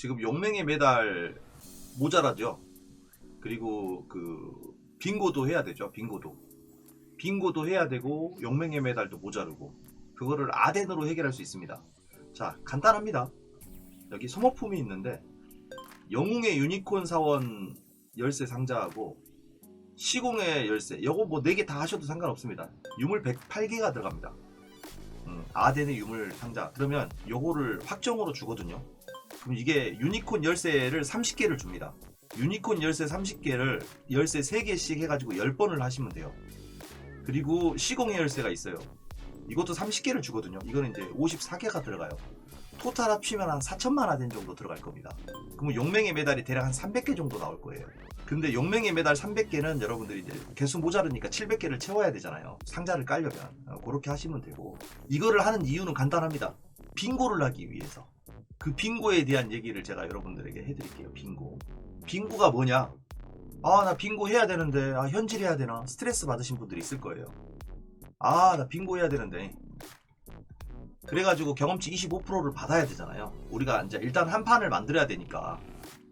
지금 용맹의 메달 모자라죠. 그리고 그 빙고도 해야 되죠. 빙고도. 빙고도 해야 되고 용맹의 메달도 모자르고 그거를 아덴으로 해결할 수 있습니다. 자, 간단합니다. 여기 소모품이 있는데 영웅의 유니콘 사원 열쇠 상자하고 시공의 열쇠 요거 뭐 4개 다 하셔도 상관없습니다. 유물 108개가 들어갑니다. 음, 아덴의 유물 상자. 그러면 요거를 확정으로 주거든요. 그럼 이게 유니콘 열쇠를 30개를 줍니다. 유니콘 열쇠 30개를 열쇠 3개씩 해가지고 10번을 하시면 돼요. 그리고 시공의 열쇠가 있어요. 이것도 30개를 주거든요. 이거는 이제 54개가 들어가요. 토탈 합치면 한 4천만 아덴 정도 들어갈 겁니다. 그러면 용맹의 메달이 대략 한 300개 정도 나올 거예요. 근데 용맹의 메달 300개는 여러분들이 이제 개수 모자르니까 700개를 채워야 되잖아요. 상자를 깔려면 어, 그렇게 하시면 되고 이거를 하는 이유는 간단합니다. 빙고를 하기 위해서. 그 빙고에 대한 얘기를 제가 여러분들에게 해드릴게요. 빙고. 빙고가 뭐냐? 아, 나 빙고 해야 되는데, 아, 현질 해야 되나? 스트레스 받으신 분들이 있을 거예요. 아, 나 빙고 해야 되는데. 그래가지고 경험치 25%를 받아야 되잖아요. 우리가 이제 일단 한 판을 만들어야 되니까.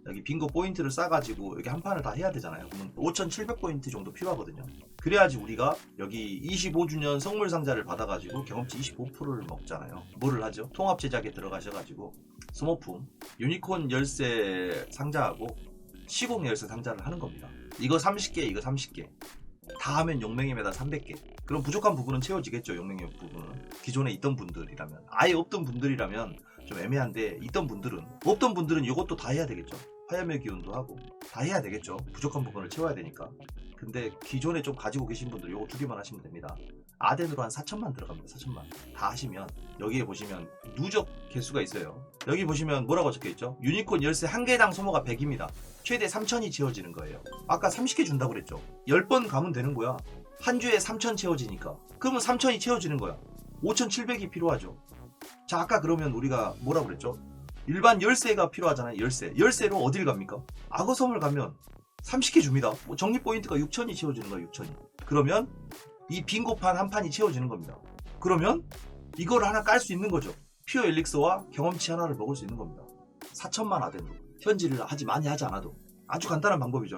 여기 빙고 포인트를 싸가지고 여기 한 판을 다 해야 되잖아요. 그러면 5,700포인트 정도 필요하거든요. 그래야지 우리가 여기 25주년 선물 상자를 받아가지고 경험치 25%를 먹잖아요. 뭐를 하죠? 통합 제작에 들어가셔가지고 소모품, 유니콘 열쇠 상자하고 시공 열쇠 상자를 하는 겁니다. 이거 30개, 이거 30개. 다 하면 메달 300개. 그럼 부족한 부분은 채워지겠죠, 용맹의 부분은. 기존에 있던 분들이라면. 아예 없던 분들이라면 좀 애매한데, 있던 분들은. 없던 분들은 이것도 다 해야 되겠죠. 화염의 기운도 하고. 다 해야 되겠죠. 부족한 부분을 채워야 되니까. 근데 기존에 좀 가지고 계신 분들 요거 두 개만 하시면 됩니다. 아덴으로 한 4천만 들어갑니다. 4천만. 다 하시면 여기에 보시면 누적 개수가 있어요. 여기 보시면 뭐라고 적혀 있죠? 유니콘 열쇠 한 개당 소모가 100입니다. 최대 3천이 채워지는 거예요. 아까 30개 준다고 그랬죠? 10번 가면 되는 거야. 한 주에 3천 채워지니까. 그러면 3천이 채워지는 거야. 5,700이 필요하죠. 자, 아까 그러면 우리가 뭐라 그랬죠? 일반 열쇠가 필요하잖아요. 열쇠. 열쇠로 어딜 갑니까? 악어섬을 가면 30개 줍니다. 뭐 정리 포인트가 6천이 채워지는 거야, 6천이. 그러면 이 빙고판 한 판이 채워지는 겁니다. 그러면 이걸 하나 깔 수 있는 거죠. 퓨어 엘릭서와 경험치 하나를 먹을 수 있는 겁니다. 4천만 아덴으로. 현질을 하지 많이 하지 않아도. 아주 간단한 방법이죠.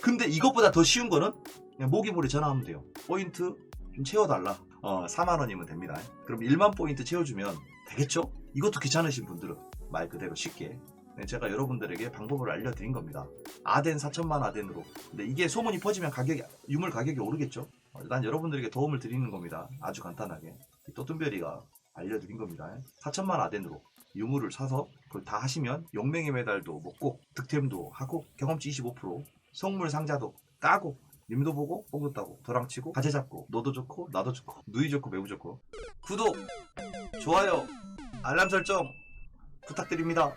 근데 이것보다 더 쉬운 거는 그냥 모기몰이 전화하면 돼요. 포인트 좀 채워달라. 어, 4만 원이면 됩니다. 그럼 1만 포인트 채워주면 되겠죠? 이것도 귀찮으신 분들은 말 그대로 쉽게 네, 제가 여러분들에게 방법을 알려드린 겁니다. 아덴 4천만 아덴으로. 근데 이게 소문이 퍼지면 가격이 유물 가격이 오르겠죠? 어, 난 여러분들에게 도움을 드리는 겁니다. 아주 간단하게. 이 또뚱별이가 알려드린 겁니다. 4천만 아덴으로 유물을 사서 그걸 다 하시면 용맹의 메달도 먹고 득템도 하고 경험치 25% 성물 상자도 까고 님도 보고 뽕도 따고 도랑 치고 가재 잡고 너도 좋고 나도 좋고 누이 좋고 매우 좋고 구독 좋아요 알람 설정 부탁드립니다.